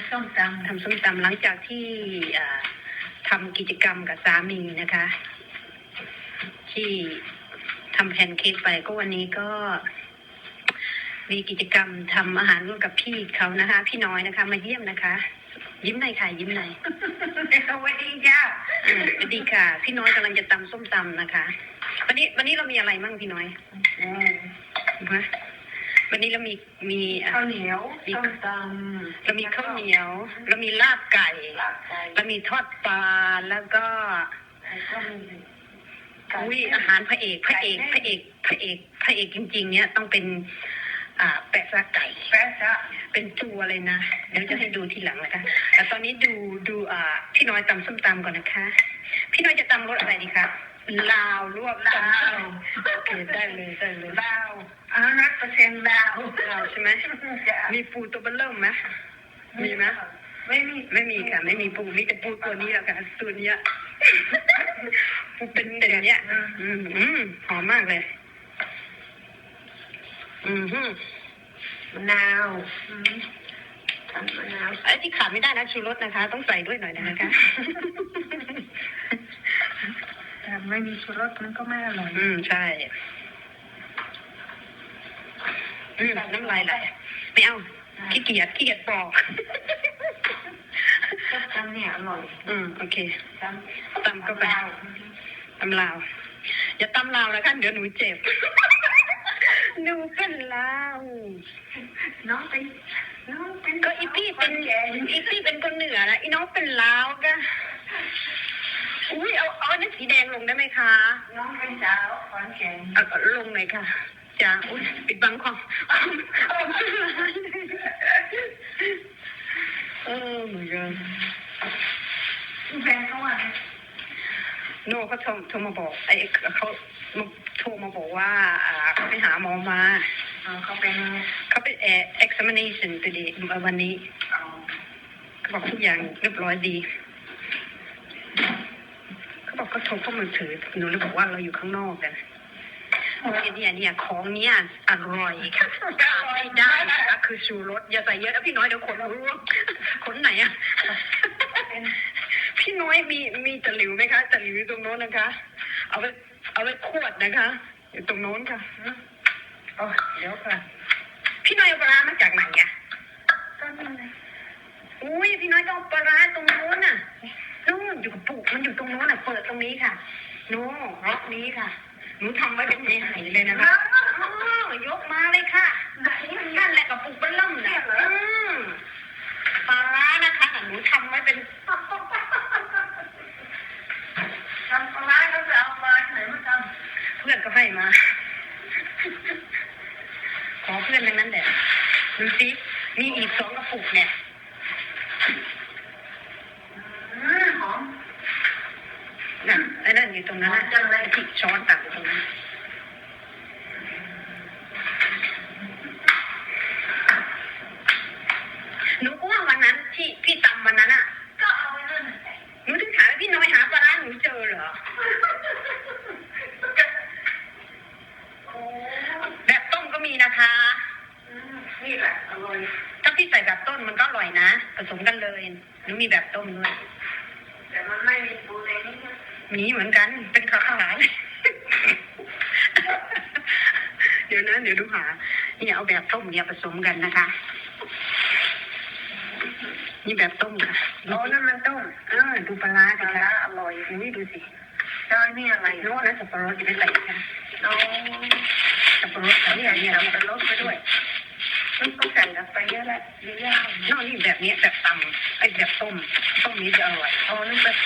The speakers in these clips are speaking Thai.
ำส้มตำทำส้มตำหลังจากที่อ่าทำกิจกรรมกับสามีนะคะ ที่ทำแพนเค้กไปก็วันนี้ก็มีกิจกรรมทำอาหารร่วมกับพี่เขานะคะ พี่น้อยนะคะ มาเยี่ยมนะคะ ยิ้มหน่อยค่ะยิ้มหน่อยสวัสดีจ้าอ่าสวัสดีค่ะ พี่น้อยกำลังจะตำส้มตำนะคะ วันนี้วันนี้เรามีอะไรมั่งพี่น้อยฮะ วันนี้เรามีมีอะข้าวเหนียวส้มตเรามีข้าวเหนียว เรามีลาบไก่ำลาบไก่เรามีทอดปลาแล้วก็แล้วก็มีไก่อุ้ยอาหารพระเอกพระเอกพระเอกพระเอกพระเอกจริง ๆ เนี่ยต้องเป็น อ่า แปะซาไก่ แป๊ะซะเป็นตัวเลยนะเดี๋ยวจะให้ดูทีหลังนะคะแต่ตอนนี้ดูดูอ่าพี่น้อยตำส้มตำก่อนนะคะ พี่น้อยจะตำรสอะไรดีคะ ลาวลวกลาตำวโอเคได้เลยได้เลยลาวอารักเปอร์เซ็นต์ลาวลาวใช่ไหมจ้ะมีปูตัวเบลเริ่มไหมมีไหมไม่มีไม่มีค่ะ ไม่มีปูมีแต่ปูตัวนี้แหละค่ะตัวเนี้ยปูเป็นเป็นเนี้ยอืมอืมหอมมากเลย อืมฮึมะนาวอืมทำมะนาวไอ้ที่ขาดไม่ได้นะชูรสนะคะ ต้องใส่ด้วยหน่อยนะคะแต่ ไม่มีชูรสมันก็ไม่อร่อยอืมใช่ อืมน้ำลายไหลไม่เอาขี้เกียจขี้เกียจปอกส้มตำเนี่ยอร่อย อืมโอเคตำตำก็ไปลาวตำลาว อย่าตำลาวแล้วกันเดี๋ยวหนูเจ็บหนูเป็นลาวน้องเป็นน้องเป็นก็อีพี่เป็นแก่อีพี่เป็นคนเหนือนะอีน้องเป็นลาวก็อุ้ยเอาเอาอันนั้นสีแดงลง ได้ไหมคะ น้องเป็นสาวขอนแก่นเอาเอาลงหน่อยค่ะจ้าอุ้ยปิดบังความเออเหมือนกันแฟนเขาว่าไงโน่เขาโทรโทรมาบอกไอ้เขามาโทรมาบอกว่าอ่าเขาไปหาหมอมาเออเขาเป็นเขาไปแอ examination ตัวดีวันนี้เอาเขาบอกทุกอย่างเรียบร้อยดีเขาบอ กเขาโทรเข้ามือถือหนูเลยบอกว่าเราอยู่ข้างนอกกันเนี่ยเนี่ยเนี่ยของเนี้ยอร่อยค่ะขาดไม่ได้นะคะคือชูรสอย่าใส่เยอะนะพี่น้อยเดี๋ยวขนร่วงขนไหนอะพี่น้อยมีมีตะหลิวไหมคะตะหลิวอยู่ตรงโน้นนะคะ เอาไว้เอาไว้ขวดนะคะอยู่ตรงโน้นค่ะเอาเดี๋ยวค่ะ พี่น้อยเอาปลาร้ามาจากไหนอะก็นี่ไงอุ้ยพี่น้อยต้องเอาปลาร้าตรงโน้นน่ะ นู่นอยู่กับปู่มันอยู่ตรงโน้นน่ะเปิดตรงนี้ค่ะโน่ล็อกนี้ค่ะหนูทำไว้เป็นเนหายเลยนะคะอ๋อยกมาเลยค่ะไหนมันนั่นแหละกับปุกเบิ้ลล่มน่ะอืมปลาร้านะคะหนูทำไว้เป็นทำปลาร้าเขาจะเอามาไหนมาทเพื่อนก็ให้มา ขอเพื่อนทั้งนั้นแหละดูสิมีอีกสองกระปุกเนี่ยำอืมหอม น่ะไอ้นั่นอยู่ตรงนั้นนะจังเลยที่ช้อนตักอยู่ตรงนั้นหนูก็ว่าวันนั้นที่พี่ตำวันนั้นอะ ก็เอาไว้นั่นแหละหนูถึงถามว่าพี่น้อยหาปลาร้าหนูเจอเหรอโอ้แบบต้มก็มีนะคะ อืมนี่แหละอร่อยถ้าพี่ใส่แบบต้นมันก็อร่อยนะ ผสมกันเลยหนูมีแบบต้มด้วย แต่มันไม่มีปูใน นี้นะมีเหมือนกัน เป็นขาวๆเดี๋ยวนะเดี๋ยวดูหาเนี่ยเอาแบบต้มเนี่ยผสมกันนะคะนี่แบบต้มค่ะโอ้นั่นมันต้มเออดูปลาร้าปดิลาร้าคะอร่อยอุ้ยดูสิจอยนี่อะไรโน้ตนะสับปะรดจะไปใส่ค่ะโอ้สับปะรดค่ะเนี่ยเนี่ยทำเป็นรสไปด้วยมันต้องใส่ลงไปเยอะแหละเยอะแยะนอกนี่แบบเนี้ยแบบตำไอ้แบบต้มต้มนี้จะอร่อยอ๋อนั่นเป็น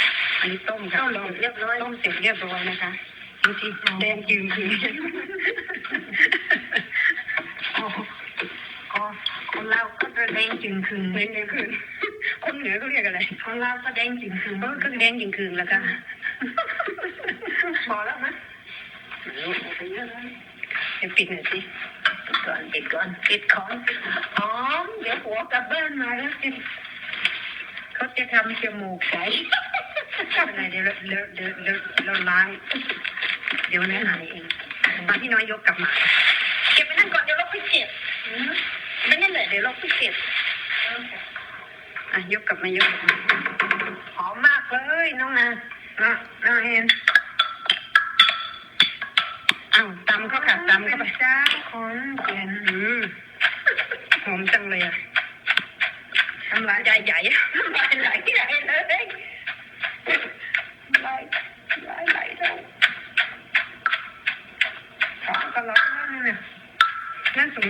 อันนี้ต้มค่ะต้มเสร็จเรียบร้อยต้มเสร็จเรียบร้อยนะคะดูสิแดงจืงคืออ๋ออ๋อคนเราก็จะแดงจึงคืนแดงจืงคือคนเหนือเขาเรียกอะไรคนเราก็แดงจึงคืนเออก็แดงจืงคืนแล้วก็พอแล้วไหมไปเยอะแล้วเดี๋ยวปิดหน่อยสิปิดก่อนปิดก่อนปิดของอ๋อเดี๋ยวหัวกลับบ้านมาแล้วสิเขาจะทำจมูกใส ไม่เป็นไรเดี๋ยวเดี๋ยวเดี๋ยวเดี๋ยวเราล้างเดี๋ยวเนื้อหายเองมาพี่น้อยยกกลับมาเก็บไปนั่นก่อนเดี๋ยวเราค่อยเก็บอืมไม่นั่นแหละเดี๋ยวเราค่อยเก็บอะยกกลับมายกกลับมาหอมมากเลยน้องนานะน้องเอ็นอ้าวตำเข้าค่ะตำเข้าไปจ้าคนเก่งอืมหอมจังเลยอะทำลายใหญ่ใหญ่ๆอะน้ำลายไหลใหญ่เลยน้ำลายไหลไหลเลยของก็ร้อนแล้วเนี่ย น่าสง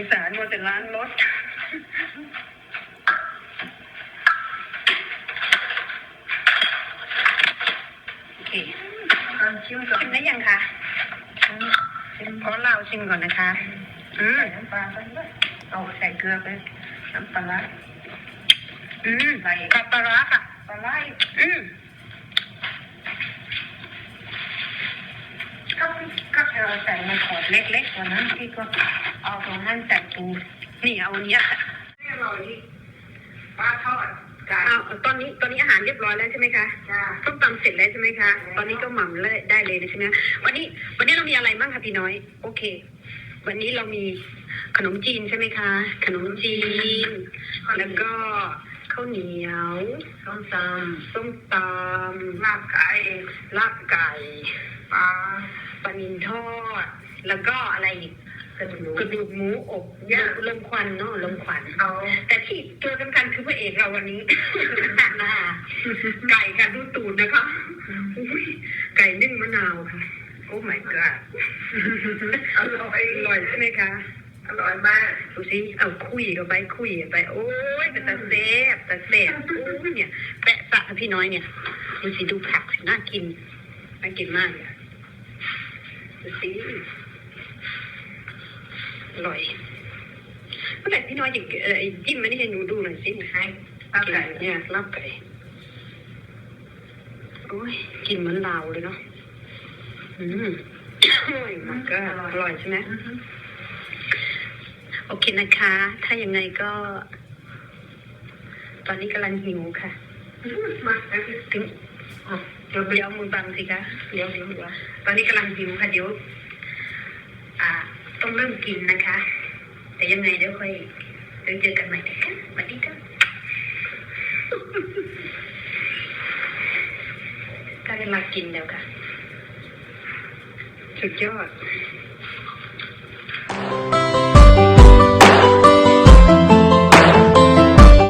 สารมัวแต่ร้านรถโอเคตอนชิมก่อนชิมได้ยังคะชิมขอเราชิมก่อนนะคะ อืมใส่น้ำปลาไปด้วยเอาใส่เกลือไป น้ำปลาร้าอืมใส่กับปลาร้าค่ะปลาร้าอืมก็ก็เธอใส่ในขวดเล็กๆกว่านั้นพี่ก็ เอาตรงนั้นใส่ปูนี่เอาอันเนี้ยค่ะนี่อร่อยนี่ปลาทอดไก่เอาตอนนี้ตอนนี้อาหารเรียบร้อยแล้วใช่ไหมคะจ้าต้มตำเสร็จแล้วใช่ไหมคะ ตอนนี้ก็หม่ำเลยได้เลยใช่ไหมวันนี้ วันนี้เรามีอะไรบ้างคะพี่น้อย โอเค วันนี้เรามีขนมจีนใช่ไหมคะ ขนมจีน แล้วก็ข้าวเหนียวส้มตส้มตำลาบไก่ำลาบไก่ปลาปลานิลทอด แล้วก็อะไรอีก กระดูกกระดูกหมูอบย่างลมควันเนาะลมควันเอาแต่ที่ตัวสำคัญคือพระเอกเราวันนี้นะไก่ค่ะดูตูดนะคะอุ้ยไก่นึ่งมะนาวค่ะโอ้ my god อร่อยอร่อยใช่ไหมคะอร่อยมากดูสิเอาคุยกันไปคุยกันไป โอ้ยเป็นตาเซฟตาเซฟโอ้ยเนี่ยแปะปากกับพี่น้อยเนี่ยดูสิดูผักสิน่ากินน่ากินมากเลยอะดูสิ อร่อยเมื่อไหร่พี่น้อยจะเอ่อจิ้มมันนี่ให้หนูดูหน่อยสิให้ลาบไก่เนี่ยลาบไก่โอ้ยกินเหมือนลาวเลยเนาะอืมอร่อยมากก็อร่อยใช่ไหมอือฮึโอเคนะคะ ถ้ายังไงก็ ตอนนี้กำลังหิวค่ะมาแล้วพี่ถึงอ๋อเดี๋ยวเดี๋ยวมือบังสิคะเดี๋ยวเดี๋ยวเดี๋ยวตอนนี้กำลังหิวค่ะเดี๋ยวอ่า ต้องเริ่มกินนะคะ แต่ยังไงเดี๋ยวค่อยเดี๋ยวเจอกันใหม่นะคะสวัสดีค่ะก็เวลากินแล้วค่ะ สุดยอด